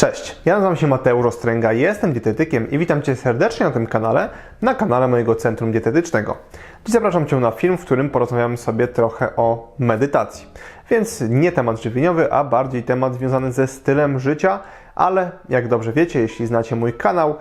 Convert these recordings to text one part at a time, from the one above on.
Cześć, ja nazywam się Mateusz Ostręga, jestem dietetykiem i witam Cię serdecznie na tym kanale, na kanale mojego Centrum Dietetycznego. Dziś zapraszam Cię na film, w którym porozmawiamy sobie trochę o medytacji. Więc nie temat żywieniowy, a bardziej temat związany ze stylem życia, ale jak dobrze wiecie, jeśli znacie mój kanał,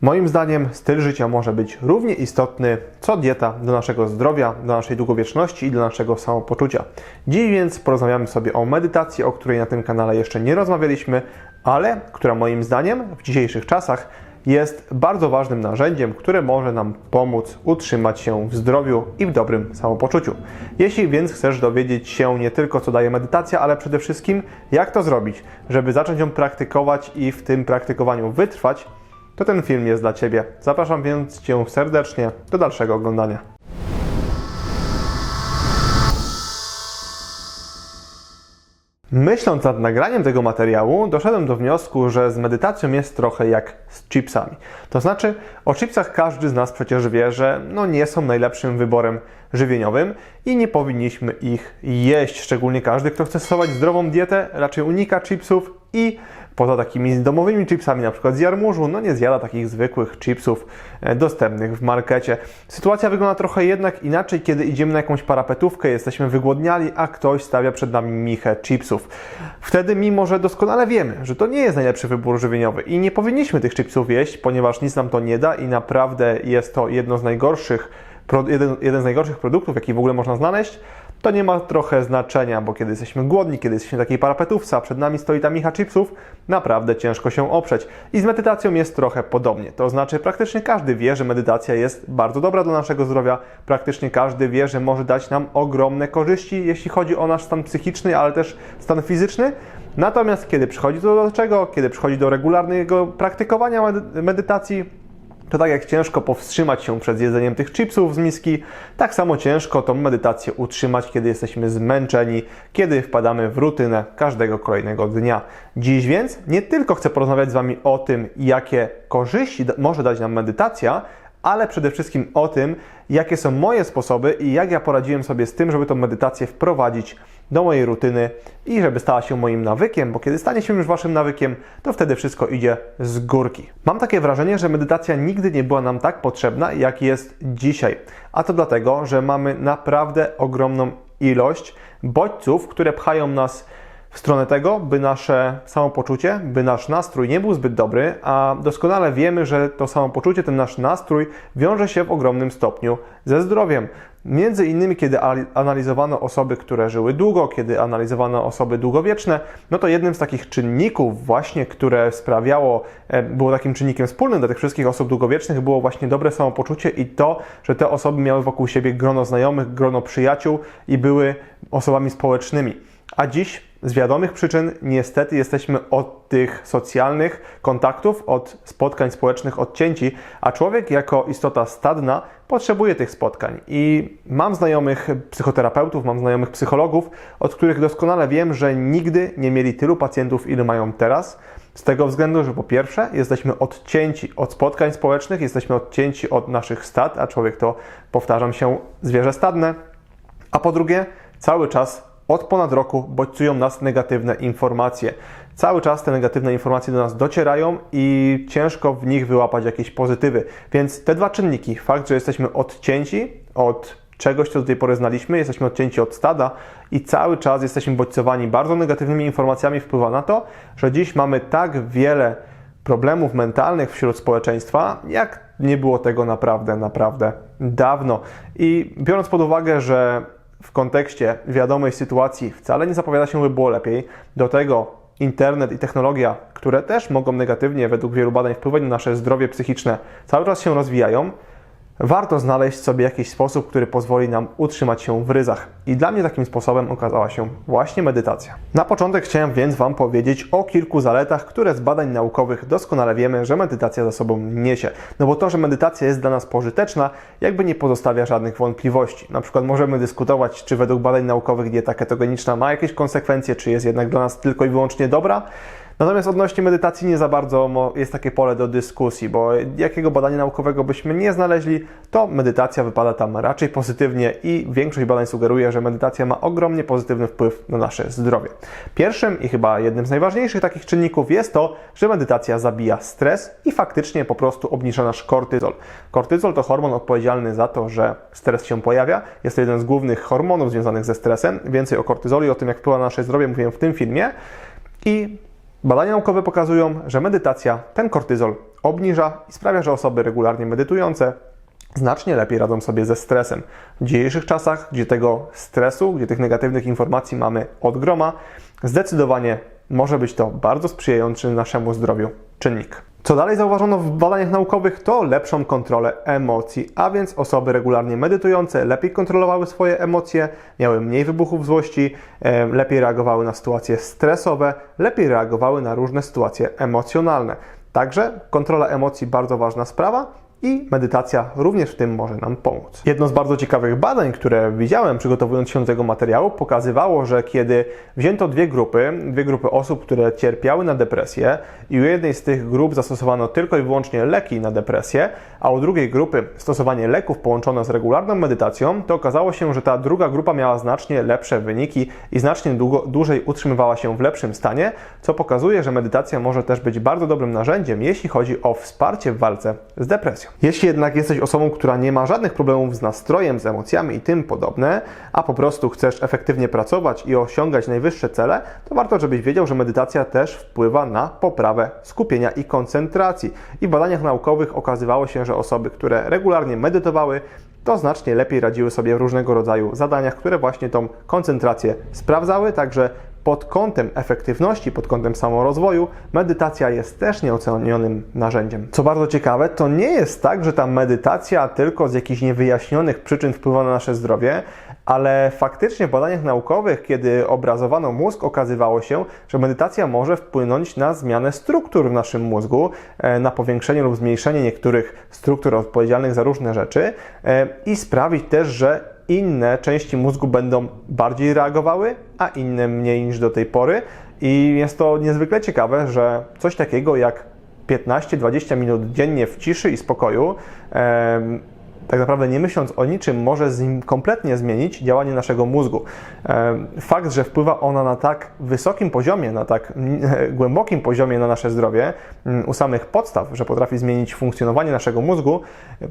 Moim zdaniem styl życia może być równie istotny co dieta do naszego zdrowia, do naszej długowieczności i do naszego samopoczucia. Dziś więc porozmawiamy sobie o medytacji, o której na tym kanale jeszcze nie rozmawialiśmy, ale która moim zdaniem w dzisiejszych czasach jest bardzo ważnym narzędziem, które może nam pomóc utrzymać się w zdrowiu i w dobrym samopoczuciu. Jeśli więc chcesz dowiedzieć się nie tylko co daje medytacja, ale przede wszystkim jak to zrobić, żeby zacząć ją praktykować i w tym praktykowaniu wytrwać, to ten film jest dla Ciebie. Zapraszam więc Cię serdecznie do dalszego oglądania. Myśląc nad nagraniem tego materiału, doszedłem do wniosku, że z medytacją jest trochę jak z chipsami. To znaczy, o chipsach każdy z nas przecież wie, że no nie są najlepszym wyborem żywieniowym i nie powinniśmy ich jeść. Szczególnie każdy, kto chce stosować zdrową dietę, raczej unika chipsów i poza takimi domowymi chipsami, na przykład z jarmużu, no nie zjada takich zwykłych chipsów e, dostępnych w markecie. Sytuacja wygląda trochę jednak inaczej, kiedy idziemy na jakąś parapetówkę, jesteśmy wygłodniali, a ktoś stawia przed nami michę chipsów. Wtedy, mimo że doskonale wiemy, że to nie jest najlepszy wybór żywieniowy i nie powinniśmy tych chipsów jeść, ponieważ nic nam to nie da i naprawdę jest to jedno z najgorszych, jeden, jeden z najgorszych produktów, jaki w ogóle można znaleźć, to nie ma trochę znaczenia, bo kiedy jesteśmy głodni, kiedy jesteśmy takiej parapetówce, a przed nami stoi ta micha chipsów, naprawdę ciężko się oprzeć. I z medytacją jest trochę podobnie. To znaczy, praktycznie każdy wie, że medytacja jest bardzo dobra dla naszego zdrowia, praktycznie każdy wie, że może dać nam ogromne korzyści, jeśli chodzi o nasz stan psychiczny, ale też stan fizyczny. Natomiast kiedy przychodzi do czego? Kiedy przychodzi do regularnego praktykowania medytacji, to tak jak ciężko powstrzymać się przed jedzeniem tych chipsów z miski, tak samo ciężko tą medytację utrzymać, kiedy jesteśmy zmęczeni, kiedy wpadamy w rutynę każdego kolejnego dnia. Dziś więc nie tylko chcę porozmawiać z Wami o tym, jakie korzyści może dać nam medytacja, ale przede wszystkim o tym, jakie są moje sposoby i jak ja poradziłem sobie z tym, żeby tą medytację wprowadzić do mojej rutyny i żeby stała się moim nawykiem, bo kiedy stanie się już waszym nawykiem, to wtedy wszystko idzie z górki. Mam takie wrażenie, że medytacja nigdy nie była nam tak potrzebna, jak jest dzisiaj. A to dlatego, że mamy naprawdę ogromną ilość bodźców, które pchają nas w stronę tego, by nasze samopoczucie, by nasz nastrój nie był zbyt dobry, a doskonale wiemy, że to samopoczucie, ten nasz nastrój wiąże się w ogromnym stopniu ze zdrowiem. Między innymi, kiedy analizowano osoby, które żyły długo, kiedy analizowano osoby długowieczne, no to jednym z takich czynników właśnie, które sprawiało, e, było takim czynnikiem wspólnym dla tych wszystkich osób długowiecznych, było właśnie dobre samopoczucie i to, że te osoby miały wokół siebie grono znajomych, grono przyjaciół i były osobami społecznymi. A dziś z wiadomych przyczyn niestety jesteśmy od tych socjalnych kontaktów, od spotkań społecznych odcięci, a człowiek jako istota stadna potrzebuje tych spotkań. I mam znajomych psychoterapeutów, mam znajomych psychologów, od których doskonale wiem, że nigdy nie mieli tylu pacjentów, ile mają teraz. Z tego względu, że po pierwsze jesteśmy odcięci od spotkań społecznych, jesteśmy odcięci od naszych stad, a człowiek to, powtarzam się, zwierzę stadne. A po drugie, cały czas od ponad roku bodźcują nas negatywne informacje. Cały czas te negatywne informacje do nas docierają i ciężko w nich wyłapać jakieś pozytywy. Więc te dwa czynniki, fakt, że jesteśmy odcięci od czegoś, co do tej pory znaliśmy, jesteśmy odcięci od stada i cały czas jesteśmy bodźcowani bardzo negatywnymi informacjami, wpływa na to, że dziś mamy tak wiele problemów mentalnych wśród społeczeństwa, jak nie było tego naprawdę, naprawdę dawno. I biorąc pod uwagę, że w kontekście wiadomej sytuacji wcale nie zapowiada się, by było lepiej. Do tego internet i technologia, które też mogą negatywnie według wielu badań wpływać na nasze zdrowie psychiczne, cały czas się rozwijają warto znaleźć sobie jakiś sposób, który pozwoli nam utrzymać się w ryzach. I dla mnie takim sposobem okazała się właśnie medytacja. Na początek chciałem więc Wam powiedzieć o kilku zaletach, które z badań naukowych doskonale wiemy, że medytacja za sobą niesie. No bo to, że medytacja jest dla nas pożyteczna, jakby nie pozostawia żadnych wątpliwości. Na przykład możemy dyskutować, czy według badań naukowych dieta ketogeniczna ma jakieś konsekwencje, czy jest jednak dla nas tylko i wyłącznie dobra. Natomiast odnośnie medytacji nie za bardzo jest takie pole do dyskusji, bo jakiego badania naukowego byśmy nie znaleźli, to medytacja wypada tam raczej pozytywnie i większość badań sugeruje, że medytacja ma ogromnie pozytywny wpływ na nasze zdrowie. Pierwszym i chyba jednym z najważniejszych takich czynników jest to, że medytacja zabija stres i faktycznie po prostu obniża nasz kortyzol. Kortyzol to hormon odpowiedzialny za to, że stres się pojawia. Jest to jeden z głównych hormonów związanych ze stresem. Więcej o kortyzolu i o tym, jak wpływa na nasze zdrowie, mówiłem w tym filmie. I badania naukowe pokazują, że medytacja ten kortyzol obniża i sprawia, że osoby regularnie medytujące znacznie lepiej radzą sobie ze stresem. W dzisiejszych czasach, gdzie tego stresu, gdzie tych negatywnych informacji mamy od groma, zdecydowanie może być to bardzo sprzyjający naszemu zdrowiu czynnik. Co dalej zauważono w badaniach naukowych, to lepszą kontrolę emocji, a więc osoby regularnie medytujące lepiej kontrolowały swoje emocje, miały mniej wybuchów złości, e, lepiej reagowały na sytuacje stresowe, lepiej reagowały na różne sytuacje emocjonalne. Także kontrola emocji bardzo ważna sprawa, i medytacja również w tym może nam pomóc. Jedno z bardzo ciekawych badań, które widziałem przygotowując się do tego materiału, pokazywało, że kiedy wzięto dwie grupy, dwie grupy osób, które cierpiały na depresję i u jednej z tych grup zastosowano tylko i wyłącznie leki na depresję, a u drugiej grupy stosowanie leków połączone z regularną medytacją, to okazało się, że ta druga grupa miała znacznie lepsze wyniki i znacznie długo, dłużej utrzymywała się w lepszym stanie, co pokazuje, że medytacja może też być bardzo dobrym narzędziem, jeśli chodzi o wsparcie w walce z depresją. Jeśli jednak jesteś osobą, która nie ma żadnych problemów z nastrojem, z emocjami i tym podobne, a po prostu chcesz efektywnie pracować i osiągać najwyższe cele, to warto, żebyś wiedział, że medytacja też wpływa na poprawę skupienia i koncentracji. I w badaniach naukowych okazywało się, że osoby, które regularnie medytowały, to znacznie lepiej radziły sobie w różnego rodzaju zadaniach, które właśnie tą koncentrację sprawdzały, także pod kątem efektywności, pod kątem samorozwoju, medytacja jest też nieocenionym narzędziem. Co bardzo ciekawe, to nie jest tak, że ta medytacja tylko z jakichś niewyjaśnionych przyczyn wpływa na nasze zdrowie, ale faktycznie w badaniach naukowych, kiedy obrazowano mózg, okazywało się, że medytacja może wpłynąć na zmianę struktur w naszym mózgu, e, na powiększenie lub zmniejszenie niektórych struktur odpowiedzialnych za różne rzeczy e, i sprawić też, że inne części mózgu będą bardziej reagowały, a inne mniej niż do tej pory. I jest to niezwykle ciekawe, że coś takiego jak 15-20 minut dziennie w ciszy i spokoju tak naprawdę nie myśląc o niczym, może kompletnie zmienić działanie naszego mózgu. Fakt, że wpływa ona na tak wysokim poziomie, na tak głębokim poziomie na nasze zdrowie, u samych podstaw, że potrafi zmienić funkcjonowanie naszego mózgu,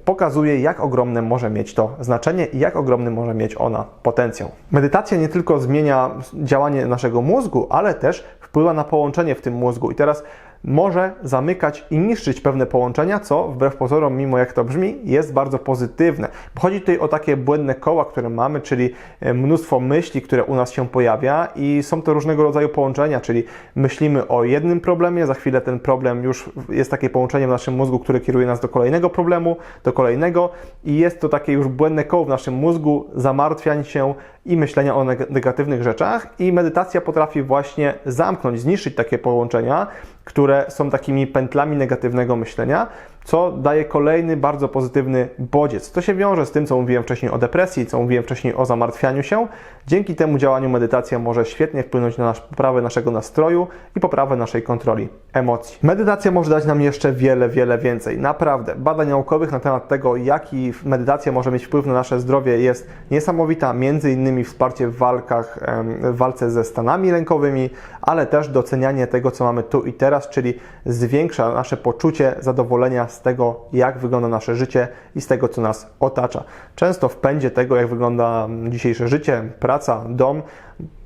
pokazuje, jak ogromne może mieć to znaczenie i jak ogromny może mieć ona potencjał. Medytacja nie tylko zmienia działanie naszego mózgu, ale też wpływa na połączenie w tym mózgu. I teraz może zamykać i niszczyć pewne połączenia, co wbrew pozorom, mimo jak to brzmi, jest bardzo pozytywne. Chodzi tutaj o takie błędne koła, które mamy, czyli e, mnóstwo myśli, które u nas się pojawia i są to różnego rodzaju połączenia, czyli myślimy o jednym problemie, za chwilę ten problem już jest takie połączenie w naszym mózgu, które kieruje nas do kolejnego problemu, do kolejnego i jest to takie już błędne koło w naszym mózgu, zamartwiań się i myślenia o negatywnych rzeczach i medytacja potrafi właśnie zamknąć, zniszczyć takie połączenia, które są takimi pętlami negatywnego myślenia, co daje kolejny bardzo pozytywny bodziec. To się wiąże z tym, co mówiłem wcześniej o depresji, co mówiłem wcześniej o zamartwianiu się. Dzięki temu działaniu medytacja może świetnie wpłynąć na nasz, poprawę naszego nastroju i poprawę naszej kontroli emocji. Medytacja może dać nam jeszcze wiele, wiele więcej. Naprawdę, badań naukowych na temat tego, jaki medytacja może mieć wpływ na nasze zdrowie jest niesamowita, między innymi wsparcie w walkach, w walce ze stanami lękowymi, ale też docenianie tego, co mamy tu i teraz, czyli zwiększa nasze poczucie zadowolenia z tego, jak wygląda nasze życie i z tego, co nas otacza. Często w pędzie tego, jak wygląda dzisiejsze życie, praca, dom,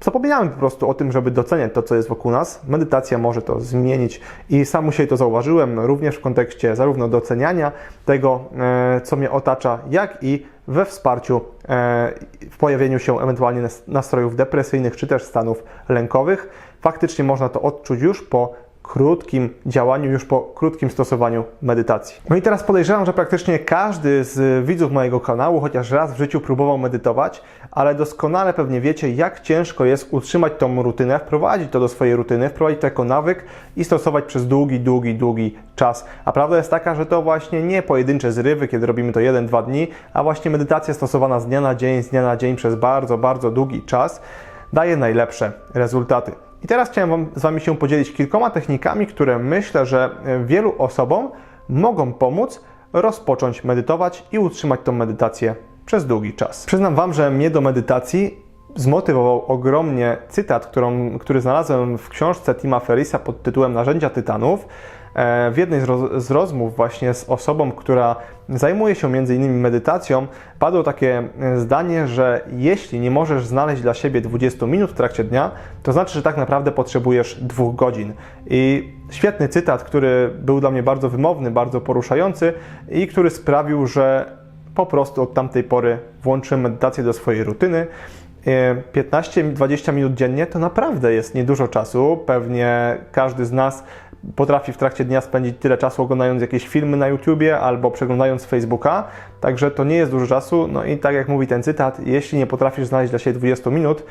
zapominamy po prostu o tym, żeby doceniać to, co jest wokół nas. Medytacja może to zmienić i sam u to zauważyłem, również w kontekście zarówno doceniania tego, e, co mnie otacza, jak i we wsparciu e, w pojawieniu się ewentualnie nastrojów depresyjnych czy też stanów lękowych. Faktycznie można to odczuć już po krótkim działaniu, już po krótkim stosowaniu medytacji. No i teraz podejrzewam, że praktycznie każdy z widzów mojego kanału chociaż raz w życiu próbował medytować, ale doskonale pewnie wiecie, jak ciężko jest utrzymać tą rutynę, wprowadzić to do swojej rutyny, wprowadzić to jako nawyk i stosować przez długi, długi, długi czas. A prawda jest taka, że to właśnie nie pojedyncze zrywy, kiedy robimy to 1-2 dni, a właśnie medytacja stosowana z dnia na dzień, z dnia na dzień przez bardzo, bardzo długi czas daje najlepsze rezultaty. I teraz chciałem wam, z Wami się podzielić kilkoma technikami, które myślę, że e, wielu osobom mogą pomóc rozpocząć medytować i utrzymać tą medytację przez długi czas. Przyznam Wam, że mnie do medytacji zmotywował ogromnie cytat, którą, który znalazłem w książce Tima Ferrisa pod tytułem Narzędzia Tytanów. E, W jednej z, roz, z rozmów właśnie z osobą, która zajmuje się innymi medytacją, padło takie e, zdanie, że jeśli nie możesz znaleźć dla siebie 20 minut w trakcie dnia, to znaczy, że tak naprawdę potrzebujesz dwóch godzin. I świetny cytat, który był dla mnie bardzo wymowny, bardzo poruszający i który sprawił, że po prostu od tamtej pory włączyłem medytację do swojej rutyny. E, 15-20 minut dziennie to naprawdę jest niedużo czasu. Pewnie każdy z nas potrafi w trakcie dnia spędzić tyle czasu oglądając jakieś filmy na YouTubie albo przeglądając Facebooka, także to nie jest dużo czasu. No i tak jak mówi ten cytat, jeśli nie potrafisz znaleźć dla siebie 20 minut,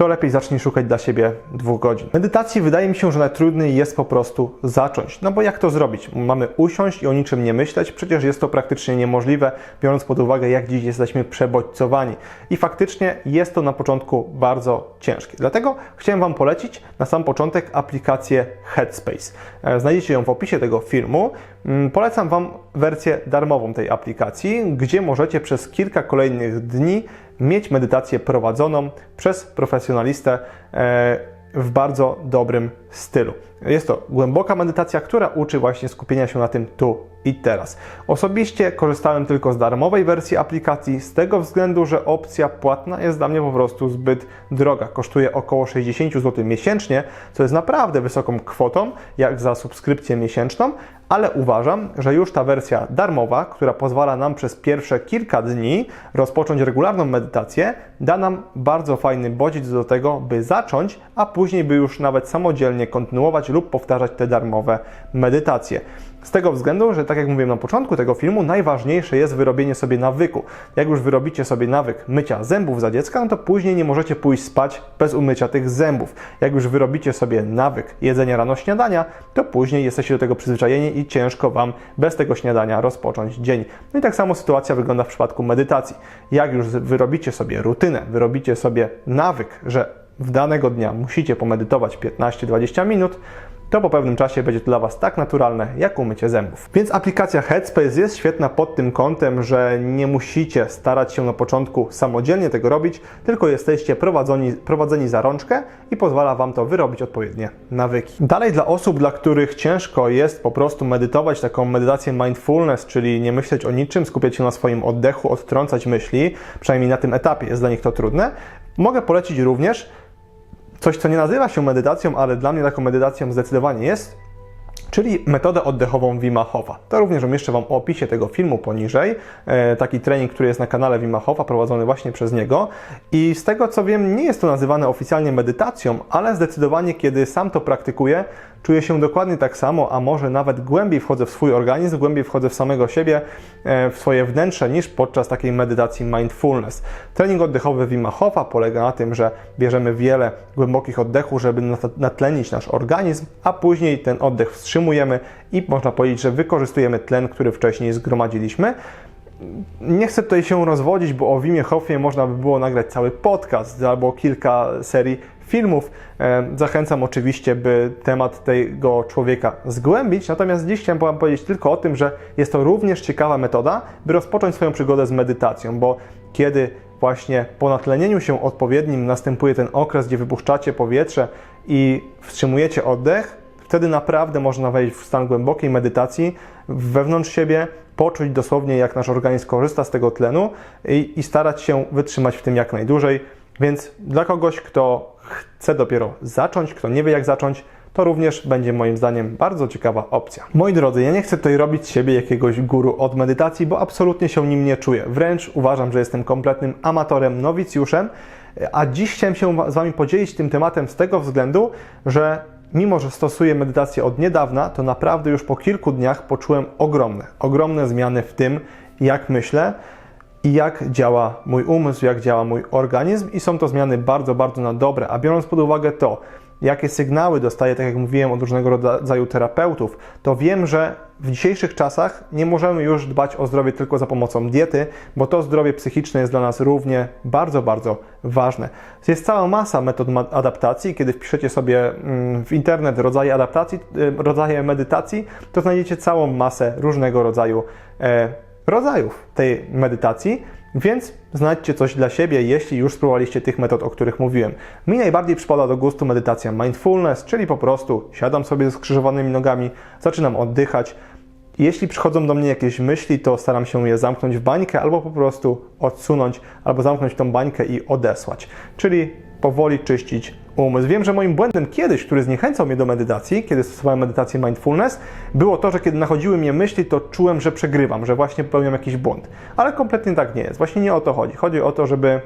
to lepiej zacznij szukać dla siebie dwóch godzin. Medytacji wydaje mi się, że najtrudniej jest po prostu zacząć. No bo jak to zrobić? Mamy usiąść i o niczym nie myśleć? Przecież jest to praktycznie niemożliwe, biorąc pod uwagę, jak dziś jesteśmy przebodźcowani. I faktycznie jest to na początku bardzo ciężkie. Dlatego chciałem Wam polecić na sam początek aplikację Headspace. E, Znajdziecie ją w opisie tego filmu. Mm, Polecam Wam wersję darmową tej aplikacji, gdzie możecie przez kilka kolejnych dni mieć medytację prowadzoną przez profesjonalistę e, w bardzo dobrym stylu. Jest to głęboka medytacja, która uczy właśnie skupienia się na tym tu i teraz. Osobiście korzystałem tylko z darmowej wersji aplikacji z tego względu, że opcja płatna jest dla mnie po prostu zbyt droga. Kosztuje około 60 zł miesięcznie, co jest naprawdę wysoką kwotą, jak za subskrypcję miesięczną, ale uważam, że już ta wersja darmowa, która pozwala nam przez pierwsze kilka dni rozpocząć regularną medytację, da nam bardzo fajny bodziec do tego, by zacząć, a później by już nawet samodzielnie kontynuować lub powtarzać te darmowe medytacje. Z tego względu, że tak jak mówiłem na początku tego filmu, najważniejsze jest wyrobienie sobie nawyku. Jak już wyrobicie sobie nawyk mycia zębów za dziecka, no to później nie możecie pójść spać bez umycia tych zębów. Jak już wyrobicie sobie nawyk jedzenia rano śniadania, to później jesteście do tego przyzwyczajeni i ciężko Wam bez tego śniadania rozpocząć dzień. No i tak samo sytuacja wygląda w przypadku medytacji. Jak już wyrobicie sobie rutynę, wyrobicie sobie nawyk, że w danego dnia musicie pomedytować 15-20 minut, to po pewnym czasie będzie to dla Was tak naturalne, jak umycie zębów. Więc aplikacja Headspace jest świetna pod tym kątem, że nie musicie starać się na początku samodzielnie tego robić, tylko jesteście prowadzeni, prowadzeni za rączkę i pozwala Wam to wyrobić odpowiednie nawyki. Dalej dla osób, dla których ciężko jest po prostu medytować taką medytację mindfulness, czyli nie myśleć o niczym, skupiać się na swoim oddechu, odtrącać myśli, przynajmniej na tym etapie jest dla nich to trudne, mogę polecić również coś, co nie nazywa się medytacją, ale dla mnie taką medytacją zdecydowanie jest, czyli metodę oddechową Wima Hofa. To również umieszczę Wam w opisie tego filmu poniżej. E, taki trening, który jest na kanale Wima Hofa, prowadzony właśnie przez niego. I z tego co wiem, nie jest to nazywane oficjalnie medytacją, ale zdecydowanie, kiedy sam to praktykuję, czuję się dokładnie tak samo, a może nawet głębiej wchodzę w swój organizm, głębiej wchodzę w samego siebie, e, w swoje wnętrze, niż podczas takiej medytacji mindfulness. Trening oddechowy Wima polega na tym, że bierzemy wiele głębokich oddechów, żeby natlenić nasz organizm, a później ten oddech wstrzymujemy i można powiedzieć, że wykorzystujemy tlen, który wcześniej zgromadziliśmy. Nie chcę tutaj się rozwodzić, bo o Wimie Hofie można by było nagrać cały podcast albo kilka serii filmów. E, Zachęcam oczywiście, by temat tego człowieka zgłębić. Natomiast dziś chciałem Wam powiedzieć tylko o tym, że jest to również ciekawa metoda, by rozpocząć swoją przygodę z medytacją, bo kiedy właśnie po natlenieniu się odpowiednim następuje ten okres, gdzie wypuszczacie powietrze i wstrzymujecie oddech, wtedy naprawdę można wejść w stan głębokiej medytacji wewnątrz siebie, poczuć dosłownie, jak nasz organizm korzysta z tego tlenu i, i starać się wytrzymać w tym jak najdłużej. Więc dla kogoś, kto chce dopiero zacząć, kto nie wie jak zacząć, to również będzie moim zdaniem bardzo ciekawa opcja. Moi drodzy, ja nie chcę tutaj robić z siebie jakiegoś guru od medytacji, bo absolutnie się nim nie czuję. Wręcz uważam, że jestem kompletnym amatorem, nowicjuszem, a dziś chciałem się z Wami podzielić tym tematem z tego względu, że mimo, że stosuję medytację od niedawna, to naprawdę już po kilku dniach poczułem ogromne, ogromne zmiany w tym, jak myślę i jak działa mój umysł, jak działa mój organizm i są to zmiany bardzo, bardzo na dobre. A biorąc pod uwagę to, jakie sygnały dostaję, tak jak mówiłem, od różnego rodzaju terapeutów, to wiem, że w dzisiejszych czasach nie możemy już dbać o zdrowie tylko za pomocą diety, bo to zdrowie psychiczne jest dla nas równie bardzo, bardzo ważne. Jest cała masa metod adaptacji. Kiedy wpiszecie sobie mm, w internet rodzaje adaptacji, y, rodzaje medytacji, to znajdziecie całą masę różnego rodzaju e, rodzajów tej medytacji. Więc znajdźcie coś dla siebie, jeśli już spróbowaliście tych metod, o których mówiłem. Mi najbardziej przypada do gustu medytacja mindfulness, czyli po prostu siadam sobie ze skrzyżowanymi nogami, zaczynam oddychać. Jeśli przychodzą do mnie jakieś myśli, to staram się je zamknąć w bańkę, albo po prostu odsunąć, albo zamknąć tą bańkę i odesłać. Czyli powoli czyścić umysł. Wiem, że moim błędem kiedyś, który zniechęcał mnie do medytacji, kiedy stosowałem medytację mindfulness, było to, że kiedy nachodziły mnie myśli, to czułem, że przegrywam, że właśnie popełniam jakiś błąd. Ale kompletnie tak nie jest. Właśnie nie o to chodzi. Chodzi o to, żeby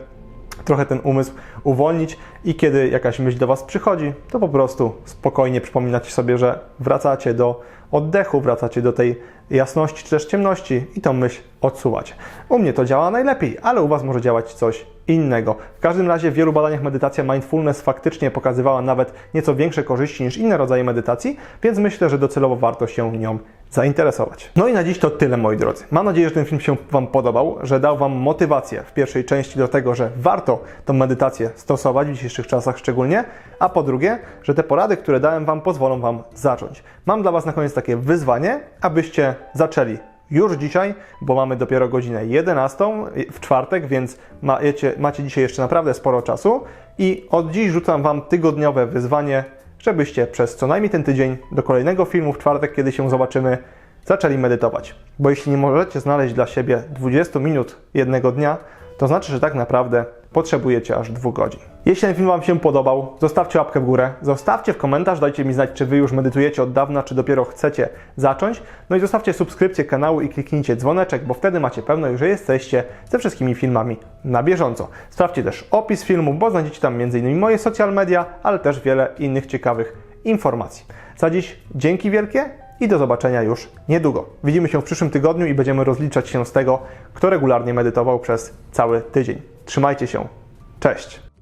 trochę ten umysł uwolnić i kiedy jakaś myśl do Was przychodzi, to po prostu spokojnie przypominacie sobie, że wracacie do oddechu, wracacie do tej jasności czy też ciemności i tą myśl odsuwacie. U mnie to działa najlepiej, ale u Was może działać coś innego. W każdym razie w wielu badaniach medytacja mindfulness faktycznie pokazywała nawet nieco większe korzyści niż inne rodzaje medytacji, więc myślę, że docelowo warto się nią zainteresować. No i na dziś to tyle, moi drodzy. Mam nadzieję, że ten film się Wam podobał, że dał Wam motywację w pierwszej części do tego, że warto tą medytację stosować w dzisiejszych czasach szczególnie, a po drugie, że te porady, które dałem Wam, pozwolą Wam zacząć. Mam dla Was na koniec takie wyzwanie, abyście zaczęli już dzisiaj, bo mamy dopiero godzinę 11 w czwartek, więc macie, macie dzisiaj jeszcze naprawdę sporo czasu i od dziś rzucam Wam tygodniowe wyzwanie, żebyście przez co najmniej ten tydzień do kolejnego filmu w czwartek, kiedy się zobaczymy, zaczęli medytować. Bo jeśli nie możecie znaleźć dla siebie 20 minut jednego dnia, to znaczy, że tak naprawdę potrzebujecie aż dwóch godzin. Jeśli ten film Wam się podobał, zostawcie łapkę w górę, zostawcie w komentarz, dajcie mi znać, czy Wy już medytujecie od dawna, czy dopiero chcecie zacząć. No i zostawcie subskrypcję kanału i kliknijcie dzwoneczek, bo wtedy macie pewność, że jesteście ze wszystkimi filmami na bieżąco. Sprawdźcie też opis filmu, bo znajdziecie tam m.in. moje social media, ale też wiele innych ciekawych informacji. Za dziś dzięki wielkie i do zobaczenia już niedługo. Widzimy się w przyszłym tygodniu i będziemy rozliczać się z tego, kto regularnie medytował przez cały tydzień. Trzymajcie się. Cześć!